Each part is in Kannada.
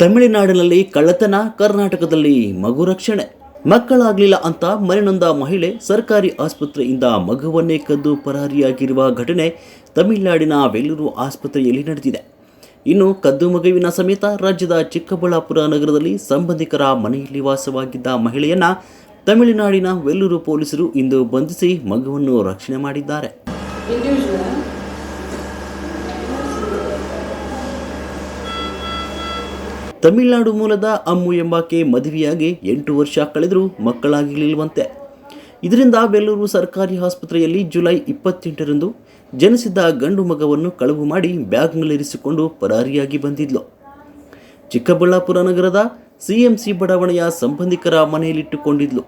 ತಮಿಳುನಾಡಿನಲ್ಲಿ ಕಳ್ಳತನ, ಕರ್ನಾಟಕದಲ್ಲಿ ಮಗು ರಕ್ಷಣೆ. ಮಕ್ಕಳಾಗಲಿಲ್ಲ ಅಂತ ಮನೆನೊಂದ ಮಹಿಳೆ ಸರ್ಕಾರಿ ಆಸ್ಪತ್ರೆಯಿಂದ ಮಗುವನ್ನೇ ಕದ್ದು ಪರಾರಿಯಾಗಿರುವ ಘಟನೆ ತಮಿಳುನಾಡಿನ ವೆಲ್ಲೂರು ಆಸ್ಪತ್ರೆಯಲ್ಲಿ ನಡೆದಿದೆ. ಇನ್ನು ಕದ್ದು ಮಗುವಿನ ಸಮೇತ ರಾಜ್ಯದ ಚಿಕ್ಕಬಳ್ಳಾಪುರ ನಗರದಲ್ಲಿ ಸಂಬಂಧಿಕರ ಮನೆಯಲ್ಲಿ ವಾಸವಾಗಿದ್ದ ಮಹಿಳೆಯನ್ನ ತಮಿಳುನಾಡಿನ ವೆಲ್ಲೂರು ಪೊಲೀಸರು ಇಂದು ಬಂಧಿಸಿ ಮಗುವನ್ನು ರಕ್ಷಣೆ ಮಾಡಿದ್ದಾರೆ. ತಮಿಳುನಾಡು ಮೂಲದ ಅಮ್ಮು ಎಂಬಾಕೆ ಮದುವೆಯಾಗಿ ಎಂಟು ವರ್ಷ ಕಳೆದರೂ ಮಕ್ಕಳಾಗಿರಲಿಲ್ವಂತೆ ಇದರಿಂದ ವೆಲ್ಲೂರು ಸರ್ಕಾರಿ ಆಸ್ಪತ್ರೆಯಲ್ಲಿ ಜುಲೈ ಇಪ್ಪತ್ತೆಂಟರಂದು ಜನಿಸಿದ್ದ ಗಂಡು ಮಗವನ್ನು ಕಳವು ಮಾಡಿ ಬ್ಯಾಗ್ನಲ್ಲಿರಿಸಿಕೊಂಡು ಪರಾರಿಯಾಗಿ ಬಂದಿದ್ಲು. ಚಿಕ್ಕಬಳ್ಳಾಪುರ ನಗರದ ಸಿಎಂಸಿ ಬಡಾವಣೆಯ ಸಂಬಂಧಿಕರ ಮನೆಯಲ್ಲಿಟ್ಟುಕೊಂಡಿದ್ಲು.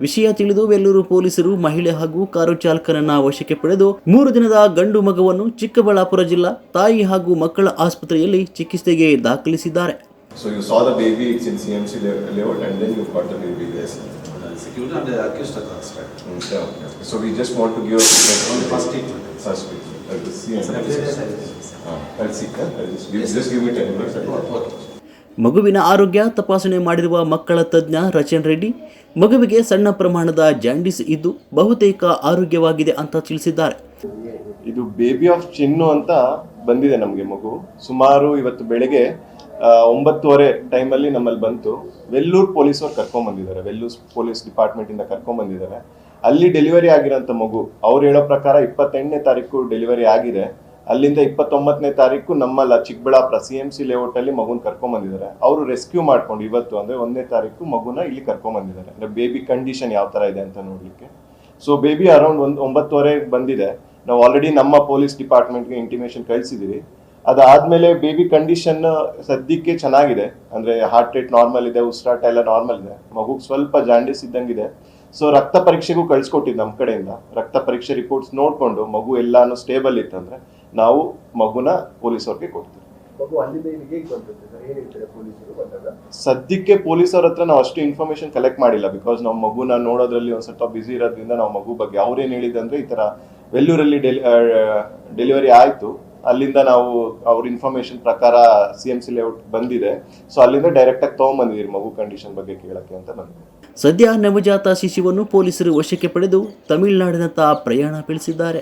ವಿಷಯ ತಿಳಿದು ವೆಲ್ಲೂರು ಪೊಲೀಸರು ಮಹಿಳೆ ಹಾಗೂ ಕಾರು ಚಾಲಕನನ್ನ ವಶಕ್ಕೆ ಪಡೆದು ಮೂರು ದಿನದ ಗಂಡು ಮಗವನ್ನು ಚಿಕ್ಕಬಳ್ಳಾಪುರ ಜಿಲ್ಲಾ ತಾಯಿ ಹಾಗೂ ಮಕ್ಕಳ ಆಸ್ಪತ್ರೆಯಲ್ಲಿ ಚಿಕಿತ್ಸೆಗೆ ದಾಖಲಿಸಿದ್ದಾರೆ. So you saw the baby, it's in CMC la- layout, and then you've got the baby there. Security and the accused are construct. Mm, yeah, okay. So we just want to give On the first statement. First week. That is CMC. Ah, that's it. huh? Just give, just give me 10 minutes. I'll. ಮಗುವಿನ ಆರೋಗ್ಯ ತಪಾಸಣೆ ಮಾಡಿರುವ ಮಕ್ಕಳ ತಜ್ಞ ರಚನ್ ರೆಡ್ಡಿ ಮಗುವಿಗೆ ಸಣ್ಣ ಪ್ರಮಾಣದ ಜಾಂಡಿಸ್ ಇದ್ದು ಬಹುತೇಕ ಆರೋಗ್ಯವಾಗಿದೆ ಅಂತ ತಿಳಿಸಿದ್ದಾರೆ ಇದು ಬೇಬಿ ಆಫ್ ಚಿನ್ನು ಅಂತ ಬಂದಿದೆ ನಮಗೆ ಮಗು ಸುಮಾರು ಇವತ್ತು ಬೆಳಗ್ಗೆ ಒಂಬತ್ತುವರೆ ಟೈಮಲ್ಲಿ ನಮ್ಮಲ್ಲಿ ಬಂತು. ವೆಲ್ಲೂರ್ ಪೊಲೀಸವ್ರು ಕರ್ಕೊಂಬಂದಿದ್ದಾರೆ. ವೆಲ್ಲೂರ್ ಪೊಲೀಸ್ ಡಿಪಾರ್ಟ್ಮೆಂಟಿಂದ ಕರ್ಕೊಂಬಂದಿದ್ದಾರೆ. ಅಲ್ಲಿ ಡೆಲಿವರಿ ಆಗಿರೋಂಥ ಮಗು, ಅವ್ರು ಹೇಳೋ ಪ್ರಕಾರ ಇಪ್ಪತ್ತೆಂಟನೇ ತಾರೀಕು ಡೆಲಿವರಿ ಆಗಿದೆ. ಅಲ್ಲಿಂದ ಇಪ್ಪತ್ತೊಂಬತ್ತನೇ ತಾರೀಕು ನಮ್ಮಲ್ಲ ಚಿಕ್ಕಬಳ್ಳಾಪುರ ಸಿ ಎಂ ಸಿ ಲೇಔಟಲ್ಲಿ ಮಗುನ ಕರ್ಕೊಂಬಂದಿದ್ದಾರೆ. ಅವರು ರೆಸ್ಕ್ಯೂ ಮಾಡ್ಕೊಂಡು ಇವತ್ತು ಅಂದರೆ ಒಂದನೇ ತಾರೀಕು ಮಗುನ ಇಲ್ಲಿ ಕರ್ಕೊಂಬಂದಿದ್ದಾರೆ. ಅಂದ್ರೆ ಬೇಬಿ ಕಂಡೀಷನ್ ಯಾವ ಥರ ಇದೆ ಅಂತ ನೋಡಲಿಕ್ಕೆ. ಸೊ ಬೇಬಿ ಅರೌಂಡ್ ಒಂದು, ಒಂಬತ್ತುವರೆಗೆ ಬಂದಿದೆ. ನಾವು ಆಲ್ರೆಡಿ ನಮ್ಮ ಪೊಲೀಸ್ ಡಿಪಾರ್ಟ್ಮೆಂಟ್ಗೆ ಇಂಟಿಮೇಷನ್ ಕಳಿಸಿದ್ದೀವಿ ಅದಾದ್ಮೇಲೆ ಬೇಬಿ ಕಂಡೀಷನ್ ಸದ್ಯಕ್ಕೆ ಚೆನ್ನಾಗಿದೆ. ಅಂದ್ರೆ ಹಾರ್ಟ್ ರೇಟ್ ನಾರ್ಮಲ್ ಇದೆ ಉಸಿರಾಟ ಎಲ್ಲ ನಾರ್ಮಲ್ ಇದೆ. ಮಗುಗೆ ಸ್ವಲ್ಪ ಜಾಂಡಿಸ್ ಇದ್ದಂಗಿದೆ. ಸೊ ರಕ್ತ ಪರೀಕ್ಷೆಗೂ ಕಳ್ಸಿಕೊಟ್ಟಿದ್ದು ನಮ್ಮ ಕಡೆಯಿಂದ. ರಕ್ತ ಪರೀಕ್ಷೆ ರಿಪೋರ್ಟ್ಸ್ ನೋಡಿಕೊಂಡು ಮಗು ಎಲ್ಲಾನು ಸ್ಟೇಬಲ್ ಇತ್ತಂದ್ರೆ ನಾವು ಮಗುನ ಪೊಲೀಸವ್ರಿಗೆ ಕೊಡ್ತೀವಿ. ಹೇಳ್ತಾರೆ? ಪೊಲೀಸರು ಬಂದಾಗ? ಸದ್ಯಕ್ಕೆ ಪೊಲೀಸರ ಹತ್ರ ನಾವು ಅಷ್ಟು ಇನ್ಫಾರ್ಮೇಶನ್ ಕಲೆಕ್ಟ್ ಮಾಡಿಲ್ಲ. ಬಿಕಾಸ್ ನಾವು ಮಗುನ ನೋಡೋದ್ರಲ್ಲಿ ಒಂದ್ ಸ್ವಲ್ಪ ಬಿಸಿ ಇರೋದ್ರಿಂದ ನಾವು ಮಗು ಬಗ್ಗೆ ಅವ್ರೇನ್ ಹೇಳಿದಂದ್ರೆ ಈ ತರ ವೆಲ್ಲೂರಲ್ಲಿ ಡೆಲಿವರಿ ಆಯ್ತು. ಅಲ್ಲಿಂದ ನಾವು ಅವ್ರ ಇನ್ಫಾರ್ಮೇಶನ್ ಪ್ರಕಾರ ಸಿ ಎಂ ಸಿ ಲೇಔಟ್ ಬಂದಿದೆ. ಸೊ ಅಲ್ಲಿಂದ ಡೈರೆಕ್ಟ್ ಆಗಿ ತಗೊಂಡ್ಬಂದಿದ್ದೀರಿ ಮಗು ಕಂಡೀಷನ್ ಬಗ್ಗೆ ಕೇಳಕ್ಕೆ ಅಂತ ಬಂದಿದೆ. ಸದ್ಯ ನವಜಾತ ಶಿಶುವನ್ನು ಪೊಲೀಸರು ವಶಕ್ಕೆ ಪಡೆದು ತಮಿಳುನಾಡಿನತ್ತ ಪ್ರಯಾಣ ಬೆಳೆಸಿದ್ದಾರೆ.